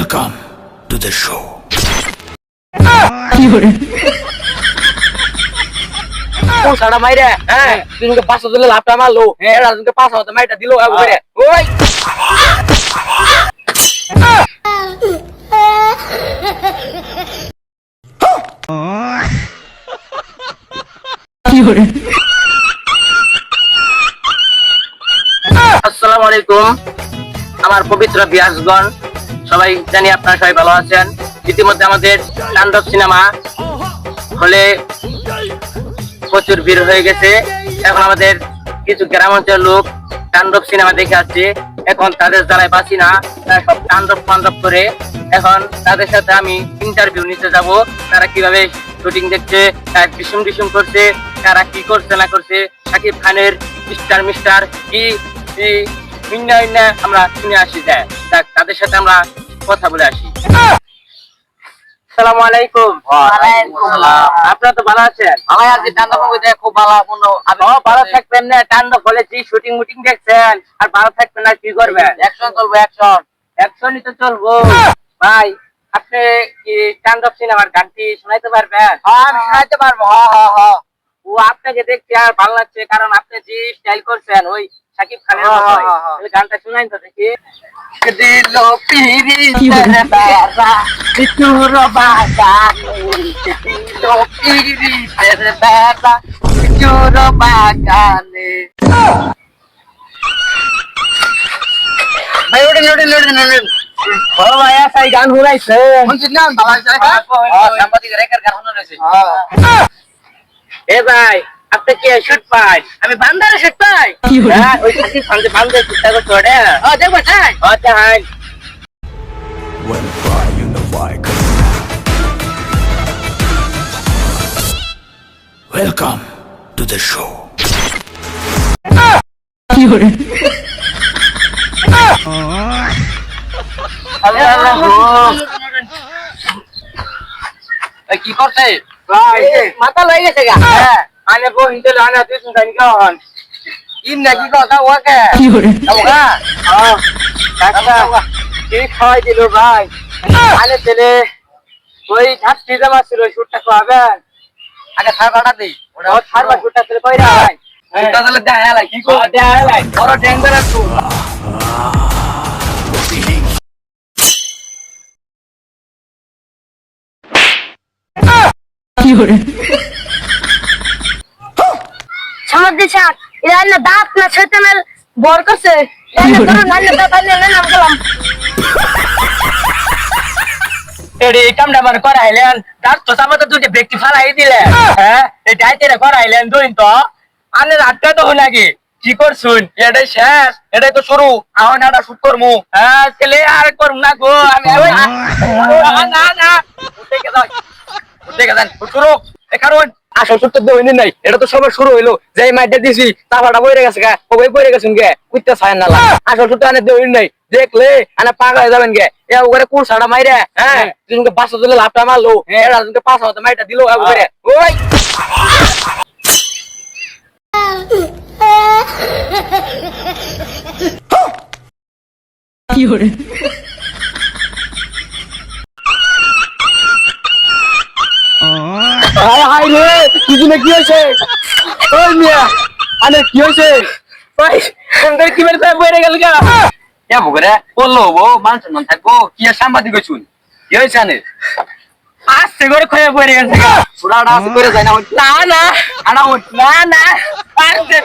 Welcome to the show. পোষাটা মাইরে হ্যাঁ তুমি পাঁচশো দিলে লাভটা মারলো এরা তুমি পাঁচ হাজার মাইটা দিলো ওই আসসালামু আলাইকুম আমার পবিত্র বিয়াসগণ সবাই জানি আপনারা সবাই ভালো আছেন। ইতিমধ্যে আমাদের তাণ্ডব সিনেমা হলে প্রচুর ভিড় হয়ে গেছে। এখন আমাদের কিছু গ্রাম অঞ্চলের লোক তাণ্ডব সিনেমা দেখে আসছে। এখন তাদের জ্বালায় বাঁচি না, তারা সব তাণ্ডব পাণ্ডব করে এখন তাদের সাথে আমি ইন্টারভিউ নিতে যাব। তারা কীভাবে শুটিং দেখছে, তারা বিষম বিষম করছে, তারা কি করছে, না করছে সাকিব খানের মিস্টার মিস্টার কি কি, ভিন্ন ভিন্ন আমরা শুনে আসি যায় তাদের সাথে আমরা কথা বলে আসি। আসসালামু আলাইকুম। আপনারা তো ভালো আছেন? আমার আজকে টান্ডব মুভি দেখে খুব ভালো পূর্ণ ও ভালো থাকবেন না টান্ড ফলে শুটিং মুটিং দেখছেন আর ভালো থাকবেন না কি করবেন? অ্যাকশন চলবে অ্যাকশন। একশনই তো চলবো। ভাই আপনি কি টান্ডব সিনেমার গানটি শোনাইতে পারবেন? হ্যাঁ আমি শোনাইতে পারব হ্যাঁ হ্যাঁ হ্যাঁ। ও আপনাকে দেখতে আর ভালো লাগছে কারণ আপনি যে স্টাইল করছেন ওই সাকিব খানের হ্যাঁ। হ্যাঁ, হ্যাঁ। ওই গানটা শোনাই তো দেখি। দিল পিরি তেরে বেড়া বিচুর বাগানে। দিল পিরি তেরে বেড়া বিচুর বাগানে। ভাই ওঠেন ওঠেন ওঠেন ওঠেন। ও ভাইয়া সাই গান শুনাইছে। শুনছেন না ভালো সাংবাদিক রেখার কারণ রয়েছে এ ভাই আপনি কি শুট পাই আমি বান্দারে শুট পাই। হ্যাঁ ওই সাকিব খান যে বান্দারে শুটটা করছে ও দেখব তাই আচ্ছা hi When fly in the bike. Welcome to the show. কি করছে? মাথা লয়ে গেছে গা। হ্যাঁ। আনে বউ হিন্দে লানা তুই শুনতাই কেমন ইন নাকি কথা ওকে ওকা হ্যাঁ কাকা কি খাওয়াই দিল ভাই আনে ছেলে ওই ঝাপটি জমা ছিল শুটটা খাওয়াবেন আগে সার কাটা দেই ও থারবা শুটটা ছিল কইরা ভাই ওটা তাহলে দেখা লাগে কি করে দেয়া লাই বড় ডেঞ্জারাস তো সমাধি ছাড় এরা না দাঁত না শয়তানের বর করছে। এডি কামটা মানে করাইলেন। তার তো সামনে দুটি ব্যক্তি ফালাই দিলেন। হ্যাঁ এই ডাইতে করাইলেন দুই তো। আনে রাতটা তো নাকি? কি করছুন? এটাই শেষ, এটাই তো শুরু। আহ, না শুট করমু। ছেলে আর করম না গো। আমি না না না। উঠে গেল উঠে গেলেন শুরু এ কারণ আসল হইনি নাই। এটা তো সবার শুরু হইল। যে মাইটা দিছি তারপরটা বইরে গেছে গা। ও বইরে গেছেন গে? কুইতে ছায় না লাগা। আসল আনে নাই। দেখলে আনে পাগল হয়ে যাবেন গে। এ ওরে কোন সাড়া মাইরে হ্যাঁ? তুমি পাঁচশো দিলে লাভটা মারলো। এরা তুমি পাঁচ হাজার মাইটা দিলো একবারে ওই! হাই হাই রে! কি দিনে কি হয়েছে? ওই মিয়া আনে কি হয়েছে? ভাই আমাদের কি বের করে বইরে গেল গা? এ বগরে বলল ও মানুষ মন থাকব কি আর সাংবাদিক হইছুন? কি হয়েছে আনে? আস্তে করে খয়ে বইরে গেছে সুরাটা আছে করে যায় না না না। আনা হইছে না না। আস্তে